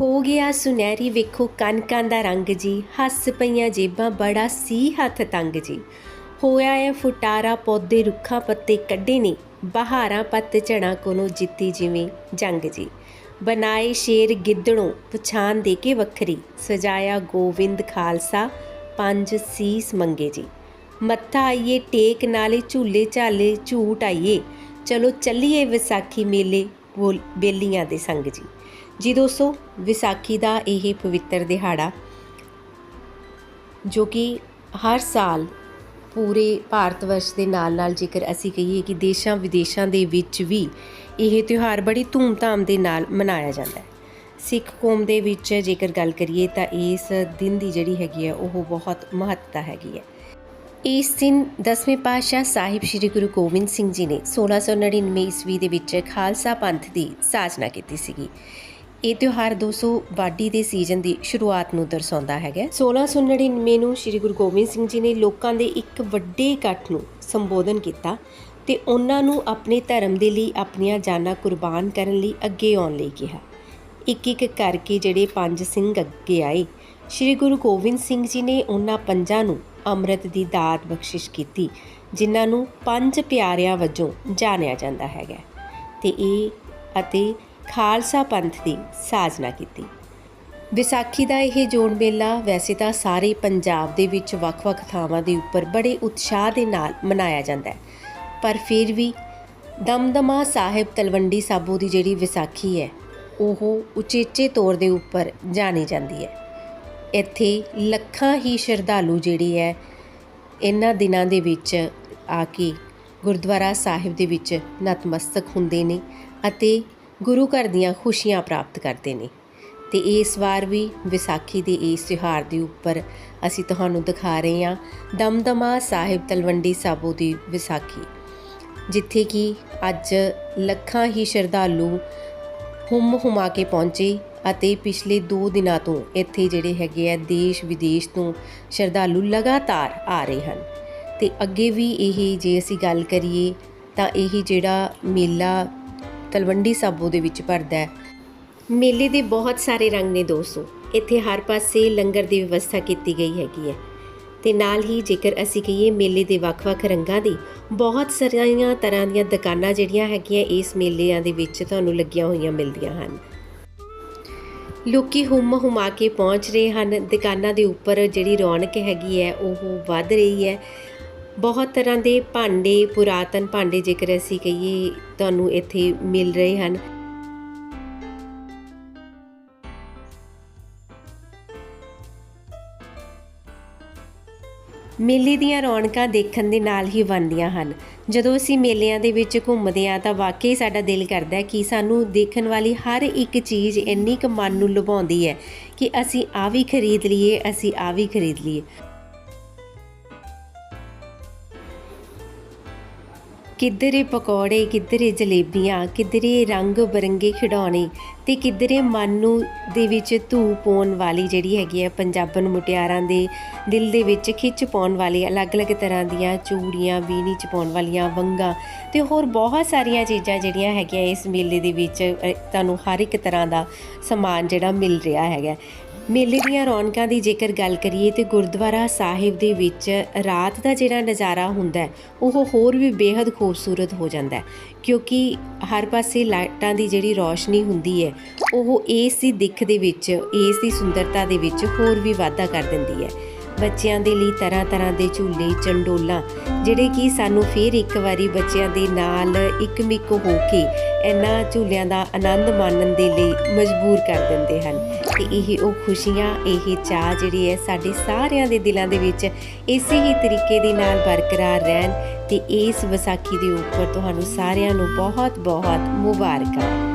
ਹੋ ਗਿਆ ਸੁਨਹਿਰੀ ਵੇਖੋ ਕਨਕਾਂ ਦਾ ਰੰਗ ਜੀ, ਹੱਸ ਪਈਆਂ ਜੇਬਾਂ ਬੜਾ ਸੀ ਹੱਥ ਤੰਗ ਜੀ। ਹੋਇਆ ਏ ਫੁਟਾਰਾ ਪੌਦੇ ਰੁੱਖਾਂ ਪੱਤੇ ਕੱਢੇ ਨੇ, ਬਹਾਰਾਂ ਪੱਤ ਝੜਾਂ ਕੋਲੋਂ ਜਿੱਤੀ ਜਿਵੇਂ ਜੰਗ ਜੀ। ਬਣਾਏ ਸ਼ੇਰ ਗਿੱਦੜੋਂ ਪਛਾਣ ਦੇ ਕੇ ਵੱਖਰੀ, ਸਜਾਇਆ ਗੋਵਿੰਦ ਖਾਲਸਾ, ਪੰਜ ਸੀਸ ਮੰਗੇ ਜੀ। ਮੱਥਾ ਆਈਏ ਟੇਕ ਨਾਲੇ ਝੂਲੇ ਝਾਲੇ ਝੂਟ ਆਈਏ, ਚਲੋ ਚੱਲੀਏ ਵਿਸਾਖੀ ਮੇਲੇ ਬੋਲ- ਬੇਲੀਆਂ ਦੇ ਸੰਗ ਜੀ। ਜੀ ਦੋਸਤੋ ਵਿਸਾਖੀ ਦਾ ਇਹ ਪਵਿੱਤਰ ਦਿਹਾੜਾ, ਜੋ ਕਿ ਹਰ ਸਾਲ ਪੂਰੇ ਭਾਰਤ ਵਰਸ਼ ਦੇ ਨਾਲ ਨਾਲ ਜੇਕਰ ਅਸੀਂ ਕਹੀਏ ਕਿ ਦੇਸ਼ਾਂ ਵਿਦੇਸ਼ਾਂ ਦੇ ਵਿੱਚ ਵੀ ਇਹ ਤਿਉਹਾਰ ਬੜੀ ਧੂਮਧਾਮ ਦੇ ਨਾਲ ਮਨਾਇਆ ਜਾਂਦਾ ਹੈ। ਸਿੱਖ ਕੌਮ ਦੇ ਵਿੱਚ ਜੇਕਰ ਗੱਲ ਕਰੀਏ ਤਾਂ ਇਸ ਦਿਨ ਦੀ ਜਿਹੜੀ ਹੈਗੀ ਹੈ, ਉਹ ਬਹੁਤ ਮਹੱਤਤਾ ਹੈਗੀ ਹੈ। ਇਸ ਦਿਨ ਦਸਵੇਂ ਪਾਤਸ਼ਾਹ ਸਾਹਿਬ ਸ੍ਰੀ ਗੁਰੂ ਗੋਬਿੰਦ ਸਿੰਘ ਜੀ ਨੇ 1699 ਈਸਵੀ ਦੇ ਵਿੱਚ ਖਾਲਸਾ ਪੰਥ ਦੀ ਸਾਜਨਾ ਕੀਤੀ ਸੀਗੀ। ਇਹ ਤਿਉਹਾਰ 200 ਵਾਢੀ ਦੇ ਸੀਜ਼ਨ ਦੀ ਸ਼ੁਰੂਆਤ ਨੂੰ ਦਰਸਾਉਂਦਾ ਹੈਗਾ 1699 ਨੂੰ ਸ੍ਰੀ ਗੁਰੂ ਗੋਬਿੰਦ ਸਿੰਘ ਜੀ ਨੇ ਲੋਕਾਂ ਦੇ ਇੱਕ ਵੱਡੇ ਇਕੱਠ ਨੂੰ ਸੰਬੋਧਨ ਕੀਤਾ ਤੇ ਉਹਨਾਂ ਨੂੰ ਆਪਣੇ ਧਰਮ ਦੇ ਲਈ ਆਪਣੀਆਂ ਜਾਨਾਂ ਕੁਰਬਾਨ ਕਰਨ ਲਈ ਅੱਗੇ ਆਉਣ ਲਈ ਕਿਹਾ। ਇੱਕ ਇੱਕ ਕਰਕੇ ਜਿਹੜੇ ਪੰਜ ਸਿੰਘ ਅੱਗੇ ਆਏ, ਸ੍ਰੀ ਗੁਰੂ ਗੋਬਿੰਦ ਸਿੰਘ ਜੀ ਨੇ ਉਹਨਾਂ ਪੰਜਾਂ ਨੂੰ ਅੰਮ੍ਰਿਤ ਦੀ ਦਾਤ ਬਖਸ਼ਿਸ਼ ਕੀਤੀ, ਜਿਨ੍ਹਾਂ ਨੂੰ ਪੰਜ ਪਿਆਰਿਆਂ ਵਜੋਂ ਜਾਣਿਆ ਜਾਂਦਾ ਹੈਗਾ ਤੇ ਇਹ ਅਤੇ ਖਾਲਸਾ ਪੰਥ ਦੀ ਸਾਜਨਾ ਕੀਤੀ। ਵਿਸਾਖੀ ਦਾ ਇਹ ਜੋੜ ਮੇਲਾ ਵੈਸੇ ਤਾਂ ਸਾਰੇ ਪੰਜਾਬ ਦੇ ਵਿੱਚ ਵੱਖ-ਵੱਖ ਥਾਵਾਂ ਦੇ ਉੱਪਰ ਬੜੇ ਉਤਸ਼ਾਹ ਦੇ ਨਾਲ ਮਨਾਇਆ ਜਾਂਦਾ ਹੈ। ਪਰ ਫਿਰ ਵੀ ਦਮਦਮਾ ਸਾਹਿਬ ਤਲਵੰਡੀ ਸਾਬੋ ਦੀ ਜਿਹੜੀ ਵਿਸਾਖੀ ਹੈ, ਉਹ ਉਚੇਚੇ ਤੌਰ ਦੇ ਉੱਪਰ ਜਾਣੀ ਜਾਂਦੀ ਹੈ। ਇੱਥੇ ਲੱਖਾਂ ਹੀ ਸ਼ਰਧਾਲੂ ਜਿਹੜੇ ਹੈ, ਇਹਨਾਂ ਦਿਨਾਂ ਦੇ ਵਿੱਚ ਆ ਕੇ ਗੁਰਦੁਆਰਾ ਸਾਹਿਬ ਦੇ ਵਿੱਚ ਨਤਮਸਤਕ ਹੁੰਦੇ ਨੇ ਅਤੇ ਗੁਰੂ ਘਰ ਦੀਆਂ ਖੁਸ਼ੀਆਂ ਪ੍ਰਾਪਤ ਕਰਦੇ ਨੇ। ਤੇ ਇਸ ਵਾਰ ਵੀ ਵਿਸਾਖੀ ਦੇ ਇਸ ਤਿਉਹਾਰ ਦੇ ਉੱਪਰ ਅਸੀਂ ਤੁਹਾਨੂੰ ਦਿਖਾ ਰਹੇ ਹਾਂ ਦਮਦਮਾ ਸਾਹਿਬ ਤਲਵੰਡੀ ਸਾਬੋ ਦੀ ਵਿਸਾਖੀ, ਜਿੱਥੇ ਕਿ ਅੱਜ ਲੱਖਾਂ ਹੀ ਸ਼ਰਧਾਲੂ ਹੁਮ ਹੁਮਾ ਕੇ ਪਹੁੰਚੇ ਅਤੇ ਪਿਛਲੇ 2 ਦਿਨਾਂ ਤੋਂ ਇੱਥੇ ਜਿਹੜੇ ਹੈਗੇ ਆ ਦੇਸ਼ ਵਿਦੇਸ਼ ਤੋਂ ਸ਼ਰਧਾਲੂ ਲਗਾਤਾਰ ਆ ਰਹੇ ਹਨ। ਤੇ ਅੱਗੇ ਵੀ ਇਹ ਜੇ ਅਸੀਂ ਗੱਲ ਕਰੀਏ ਤਾਂ ਇਹ ਜਿਹੜਾ ਮੇਲਾ ਤਲਵੰਡੀ ਸਾਬੋ ਦੇ ਵਿੱਚ ਭਰਦਾ ਹੈ। ਮੇਲੇ ਦੇ ਬਹੁਤ ਸਾਰੇ ਰੰਗ ਨੇ ਦੋਸਤੋ। ਇੱਥੇ ਹਰ ਪਾਸੇ ਲੰਗਰ ਦੀ ਵਿਵਸਥਾ ਕੀਤੀ ਗਈ ਹੈਗੀ ਹੈ। ਤੇ ਨਾਲ ਹੀ ਜੇਕਰ ਅਸੀਂ ਕਹੀਏ ਮੇਲੇ ਦੇ ਵੱਖ-ਵੱਖ ਰੰਗਾਂ ਦੀ, ਬਹੁਤ ਸਾਰੀਆਂ ਤਰ੍ਹਾਂ ਦੀਆਂ ਦੁਕਾਨਾਂ ਜਿਹੜੀਆਂ ਹੈਗੀਆਂ ਇਸ ਮੇਲਿਆਂ ਦੇ ਵਿੱਚ ਤੁਹਾਨੂੰ ਲੱਗੀਆਂ ਹੋਈਆਂ ਮਿਲਦੀਆਂ ਹਨ। ਲੋਕੀ ਹੁਮ ਹੁਮਾ ਕੇ ਪਹੁੰਚ ਰਹੇ ਹਨ। ਦੁਕਾਨਾਂ ਦੇ ਉੱਪਰ ਜਿਹੜੀ ਰੌਣਕ ਹੈਗੀ ਹੈ, ਉਹ ਵੱਧ ਰਹੀ ਹੈ। ਬਹੁਤ ਤਰ੍ਹਾਂ ਦੇ ਭਾਂਡੇ, ਪੁਰਾਤਨ ਭਾਂਡੇ ਜੇਕਰ ਅਸੀਂ ਕਹੀਏ, ਤੁਹਾਨੂੰ ਇੱਥੇ ਮਿਲ ਰਹੇ ਹਨ। ਮੇਲੇ ਦੀਆਂ ਰੌਣਕਾਂ ਦੇਖਣ ਦੇ ਨਾਲ ਹੀ ਬਣਦੀਆਂ ਹਨ। ਜਦੋਂ ਅਸੀਂ ਮੇਲਿਆਂ ਦੇ ਵਿੱਚ ਘੁੰਮਦੇ ਹਾਂ, ਤਾਂ ਵਾਕਈ ਸਾਡਾ ਦਿਲ ਕਰਦਾ ਹੈ ਕਿ ਸਾਨੂੰ ਦੇਖਣ ਵਾਲੀ ਹਰ ਇੱਕ ਚੀਜ਼ ਇੰਨੀ ਕੁ ਮਨ ਨੂੰ ਲੁਭਾਉਂਦੀ ਹੈ ਕਿ ਅਸੀਂ ਆ ਵੀ ਖਰੀਦ ਲਈਏ, ਅਸੀਂ ਆ ਵੀ ਖਰੀਦ ਲਈਏ। ਕਿੱਧਰੇ ਪਕੌੜੇ, ਕਿੱਧਰੇ ਜਲੇਬੀਆਂ, ਕਿੱਧਰੇ ਰੰਗ ਬਰੰਗੇ ਖਿਡੌਣੇ ਤੇ ਕਿੱਧਰੇ ਮਨ ਨੂੰ ਦੇ ਵਿੱਚ ਧੂ ਪਾਉਣ ਵਾਲੀ ਜਿਹੜੀ ਹੈਗੀ ਹੈ ਪੰਜਾਬਣ ਮੁਟਿਆਰਾਂ ਦੇ ਦਿਲ ਦੇ ਵਿੱਚ ਖਿੱਚ ਪਾਉਣ ਵਾਲੀ, ਅਲੱਗ-ਅਲੱਗ ਤਰ੍ਹਾਂ ਦੀਆਂ ਚੂੜੀਆਂ, ਵੀਣੀ ਚ ਪਾਉਣ ਵਾਲੀਆਂ ਵੰਗਾਂ ਤੇ ਹੋਰ ਬਹੁਤ ਸਾਰੀਆਂ ਚੀਜ਼ਾਂ ਜਿਹੜੀਆਂ ਹੈਗੀਆਂ ਇਸ ਮੇਲੇ ਦੇ ਵਿੱਚ ਤੁਹਾਨੂੰ ਹਰ ਇੱਕ ਤਰ੍ਹਾਂ ਦਾ ਸਮਾਨ ਜਿਹੜਾ ਮਿਲ ਰਿਹਾ ਹੈਗਾ। ਮੇਲੇ ਦੀਆਂ ਰੌਣਕਾਂ ਦੀ ਜੇਕਰ ਗੱਲ ਕਰੀਏ ਤੇ ਗੁਰਦੁਆਰਾ ਸਾਹਿਬ ਦੇ ਵਿੱਚ ਰਾਤ ਦਾ ਜਿਹੜਾ ਨਜ਼ਾਰਾ ਹੁੰਦਾ ਉਹ ਹੋਰ ਵੀ ਬੇहद ਖੂਬਸੂਰਤ ਹੋ ਜਾਂਦਾ ਕਿਉਂਕਿ ਹਰ ਪਾਸੇ ਲਾਈਟਾਂ ਦੀ ਜਿਹੜੀ ਰੌਸ਼ਨੀ ਹੁੰਦੀ ਹੈ, ਉਹ ਇਸ ਦੀ ਦਿੱਖ ਦੇ ਵਿੱਚ, ਇਸ ਦੀ ਸੁੰਦਰਤਾ ਦੇ ਵਿੱਚ ਹੋਰ ਵੀ ਵਾਧਾ ਕਰ ਦਿੰਦੀ ਹੈ। ਬੱਚਿਆਂ ਦੇ ਲਈ ਤਰ੍ਹਾਂ ਤਰ੍ਹਾਂ ਦੇ ਝੂਲੇ, ਚੰਡੋਲਾਂ ਜਿਹੜੇ ਕਿ ਸਾਨੂੰ ਫੇਰ ਇੱਕ ਵਾਰੀ ਬੱਚਿਆਂ ਦੇ ਨਾਲ ਇੱਕਮਿਕ ਹੋ ਕੇ ਇਹਨਾਂ ਝੂਲਿਆਂ ਦਾ ਆਨੰਦ ਮਾਣਨ ਦੇ ਲਈ ਮਜਬੂਰ ਕਰ ਦਿੰਦੇ ਹਨ। ਤੇ ਇਹ ਉਹ ਖੁਸ਼ੀਆਂ, ਇਹ ਚਾਹ ਜਿਹੜੀ ਹੈ ਸਾਡੇ ਸਾਰਿਆਂ ਦੇ ਦਿਲਾਂ ਦੇ ਵਿੱਚ ਇਸੇ ਹੀ ਤਰੀਕੇ ਦੇ ਨਾਲ ਬਰਕਰਾਰ ਰਹਿਣ ਤੇ ਇਸ ਵਿਸਾਖੀ ਦੇ ਉੱਪਰ ਤੁਹਾਨੂੰ ਸਾਰਿਆਂ ਨੂੰ ਬਹੁਤ ਬਹੁਤ ਮੁਬਾਰਕਾਂ।